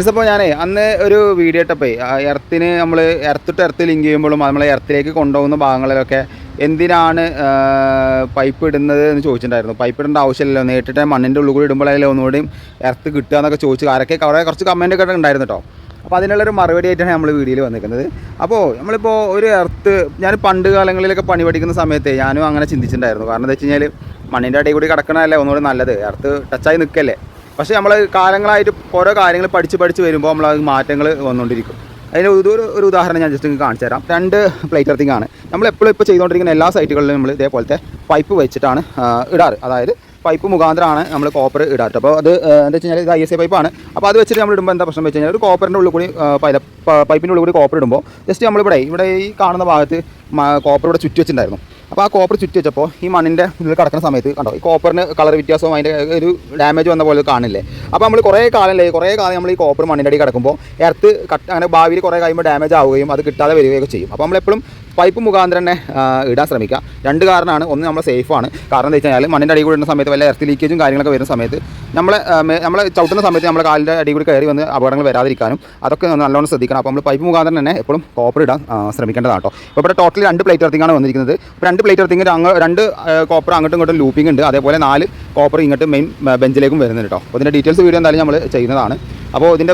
അപ്പോൾ ഞാനേ അന്ന് ഒരു വീഡിയോ ഇട്ടപ്പേ എർത്തിന് നമ്മൾ എർത്തിട്ട് എർത്ത് ലിങ്ക് ചെയ്യുമ്പോഴും നമ്മളെ എർത്തിലേക്ക് കൊണ്ടുപോകുന്ന ഭാഗങ്ങളിലൊക്കെ എന്തിനാണ് പൈപ്പ് ഇടുന്നത് എന്ന് ചോദിച്ചിട്ടുണ്ടായിരുന്നു. പൈപ്പ് ഇടേണ്ട ആവശ്യമില്ലല്ലോ. നേരിട്ട് മണ്ണിന്റെ ഉള്ളിൽ കൂടി ഇടുമ്പോഴല്ലേ ഒന്നുകൂടി എർത്ത് കിട്ടുക എന്നൊക്കെ ചോദിച്ചു ആരൊക്കെ കുറേ കുറച്ച് കമന്റ് ഒക്കെ ഉണ്ടായിരുന്നു കേട്ടോ അപ്പോൾ അതിനുള്ളൊരു മറുപടി ആയിട്ടാണ് നമ്മൾ വീഡിയോയിൽ വന്നിരിക്കുന്നത്. അപ്പോൾ നമ്മളിപ്പോൾ ഒരു എർത്ത് ഞാൻ പണ്ട് കാലങ്ങളിലൊക്കെ പണി പഠിക്കുന്ന സമയത്ത് ഞാനും അങ്ങനെ ചിന്തിച്ചിട്ടുണ്ടായിരുന്നു. കാരണം എന്താ വെച്ച് കഴിഞ്ഞാൽ മണ്ണിന്റെ അടിയിൽ കൂടി കിടക്കണതല്ലേ ഒന്നുകൂടി നല്ലത്. എർത്ത് ടച്ചായി നിൽക്കല്ലേ പക്ഷേ നമ്മൾ കാലങ്ങളായിട്ട് ഓരോ കാര്യങ്ങൾ പഠിച്ച് പഠിച്ച് വരുമ്പോൾ നമ്മൾ അത് മാറ്റങ്ങൾ വന്നുകൊണ്ടിരിക്കും അതിന് ഇതൊരു ഒരു- ഉദാഹരണം ഞാൻ ജസ്റ്റ് നിങ്ങൾക്ക് കാണിച്ചു തരാം. രണ്ട് പ്ലേറ്റ് എർത്തിങ് ആണ്. നമ്മൾ എപ്പോഴും ഇപ്പോൾ ചെയ്തുകൊണ്ടിരിക്കുന്ന എല്ലാ സൈറ്റുകളിലും നമ്മൾ ഇതേപോലത്തെ പൈപ്പ് വെച്ചിട്ടാണ് ഇടാറ്. അതായത് പൈപ്പ് മുഖാന്തരമാണ് നമ്മൾ കോപ്പർ ഇടാറ്. അപ്പോൾ അത് എന്താ വെച്ച് കഴിഞ്ഞാൽ ഇത് ഐ എസ് എ പൈപ്പാണ് അപ്പോൾ അത് വെച്ചിട്ട് നമ്മൾ ഇടുമ്പോൾ എന്താ പ്രശ്നം വെച്ച് കഴിഞ്ഞാൽ ഒരു കോപ്പറിന്റെ ഉള്ളിൽ കൂടി പൈപ്പിന്റെ ഉള്ളിൽ കൂടി കോപ്പർ ഇടുമ്പോൾ ജസ്റ്റ് നമ്മളിവിടെ ഇവിടെ ഈ കാണുന്ന ഭാഗത്ത് കോപ്പർ ഇവിടെ ചുറ്റി വെച്ചിട്ടുണ്ടായിരുന്നു. അപ്പോൾ ആ കോപ്പർ ചുറ്റി വെച്ചപ്പോൾ ഈ മണ്ണിന്റെ ഉള്ളിൽ കിടക്കുന്ന സമയത്ത് കണ്ടോ ഈ കോപ്പറിന് കളർ വ്യത്യാസവും അതിന്റെ ഒരു ഡാമേജ് വന്ന പോലെ കാണില്ലേ? അപ്പോൾ നമ്മൾ കുറേ കാലം അല്ലേ കുറേ കാലം നമ്മൾ ഈ കോപ്പർ മണ്ണിന്റെ അടി കിടക്കുമ്പോൾ എർത്ത് കട്ട് അങ്ങനെ ഭാവിയിൽ കുറേ കഴിയുമ്പോൾ ഡാമേജ് ആവുകയും അത് കിട്ടാതെ വരികയൊക്കെ ചെയ്യും. അപ്പോൾ നമ്മളെപ്പോഴും പൈപ്പ് മുഖാന്തരം തന്നെ ഇടാൻ ശ്രമിക്കുക. രണ്ട് കാരണമാണ്. ഒന്ന് നമ്മൾ സേഫാണ് കാരണം എന്താ വെച്ച് കഴിഞ്ഞാൽ മണ്ണിന്റെ അടി ഇടുന്ന സമയത്ത് വല്ല എർത്ത് ലീക്കേജും കാര്യങ്ങളൊക്കെ വരുന്ന സമയത്ത് നമ്മളെ നമ്മളെ ചവിട്ടുന്ന സമയത്ത് നമ്മുടെ കാലിന്റെ അടി കൂടി കയറി വന്ന് അപകടങ്ങൾ വരാതിരിക്കാനും അതൊക്കെ നല്ലോണം ശ്രദ്ധിക്കണം. അപ്പോൾ നമ്മൾ പൈപ്പ് മുഖാന്തരം തന്നെ എപ്പോഴും കോപ്പർ ഇടാൻ ശ്രമിക്കേണ്ടതാണ് കേട്ടോ. ഇപ്പോൾ ഇവിടെ ടോട്ടലി രണ്ട് പ്ലേറ്റ് എർത്തിങ്ങാണ് വന്നിരിക്കുന്നത്. രണ്ട് പ്ലേറ്റ് എർത്തിങ് രണ്ട് കോപ്പർ അങ്ങോട്ടും ഇങ്ങോട്ടും ലൂപ്പിംഗ് ഉണ്ട്. അതേപോലെ നാല് കോപ്പർ ഇങ്ങോട്ട് മെയിൻ ബെഞ്ചിലേക്കും വരുന്നുണ്ട് കേട്ടോ. അപ്പോൾ ഇതിന്റെ ഡീറ്റെയിൽസ് വീഡിയോ എന്തായാലും നമ്മൾ ചെയ്യുന്നതാണ്. അപ്പോൾ ഇതിന്റെ